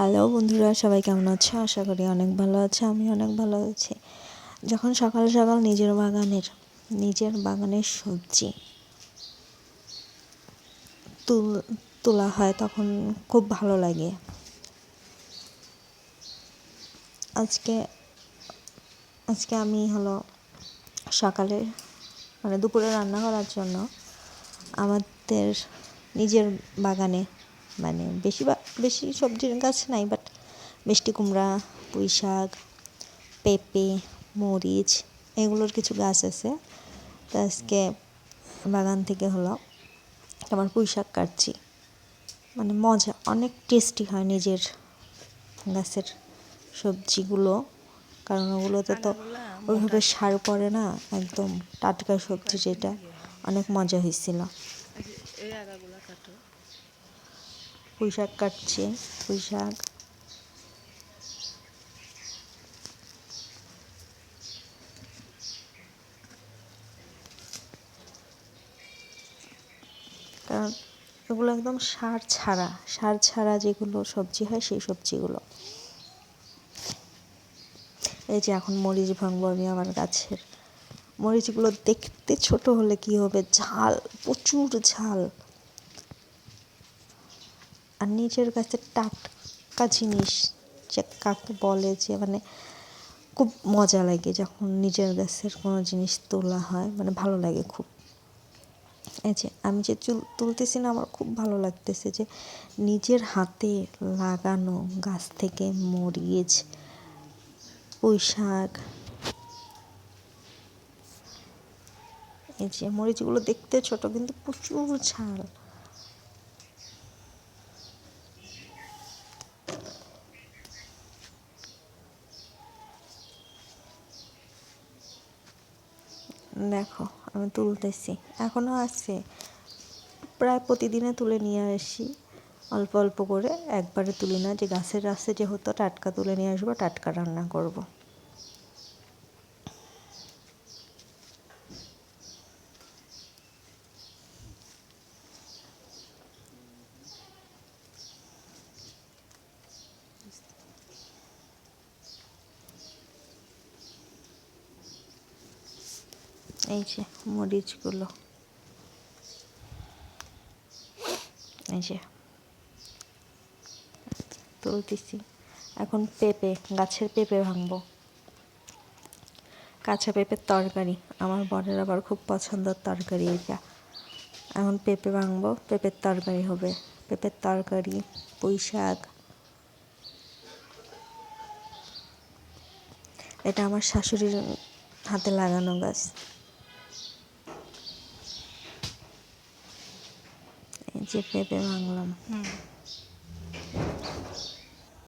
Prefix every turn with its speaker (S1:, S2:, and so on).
S1: Hello বন্ধুরা, সবাই কেমন আছো? আশা করি অনেক ভালো আছে, আমি অনেক ভালো আছি। যখন সকাল সকাল নিজের বাগানের নিজের বাগানের সবজি তুল, তোলা হয়, তখন খুব ভালো লাগে। আজকে আজকে আমি হলো সকালে মানে দুপুরে রান্না করার জন্য আমাদের নিজের বাগানে মানে বেশি বা বেশি সবজির গাছ নাই বাট মিষ্টি কুমড়া পুঁই শাক পেঁপে মরিচ এগুলোর কিছু গাছ আছে। তো আজকে বাগান থেকে হলো আমার পুঁই শাক কাটছি। মানে মজা অনেক টেস্টি হয় নিজের গাছের সবজিগুলো কারণ ওগুলোতে তো ওইভাবে সার পড়ে না একদম টাটকা সবজি যেটা অনেক মজা হয়েছিল।
S2: এই আগাগুলা কাটো।
S1: পুঁই শাক কাটছে পুঁই শাক কারণ এগুলো একদম সার ছাড়া সার ছাড়া যেগুলো সবজি হয় সেই সবজিগুলো। এই যে এখন মরিচ ভাঙবো আমি আমার গাছের। মরিচগুলো দেখতে ছোট হলে কি হবে? ঝাল, প্রচুর ঝাল। আর নিজের কাছে টাটকা জিনিস যে কাকে বলে যে মানে খুব মজা লাগে যখন নিজের গাছের কোনো জিনিস তোলা হয় মানে ভালো লাগে খুব। এই যে আমি যে চুল তুলতেছি না, আমার খুব ভালো লাগতেছে যে নিজের হাতে লাগানো গাছ থেকে মরিচ পুঁই শাক এই যে মরিচগুলো দেখতে ছোট কিন্তু প্রচুর ঝাল। দেখো, আমি তুলতেছি। এখনও আছে। প্রায় প্রতিদিনে তুলে নিয়ে আসি। অল্প অল্প করে একবারে তুলি না। যে গাছের রাস্তায় যেহেতু টাটকা তুলে নিয়ে আসব, টাটকা রান্না করব। এই যে মরিচগুলো। এই যে। তুলতেছি। এখন পেঁপে, গাছের পেঁপে ভাঙবো। কাঁচা পেঁপের তরকারি, আমার বরের আবার খুব পছন্দের তরকারি এটা এখন পেঁপে ভাঙবো, পেঁপের তরকারি হবে। পেঁপের তরকারি, পুঁই শাক। এটা আমার শাশুড়ির হাতে লাগানো গাছ। যে পেঁপে ভাঙলাম
S2: হুম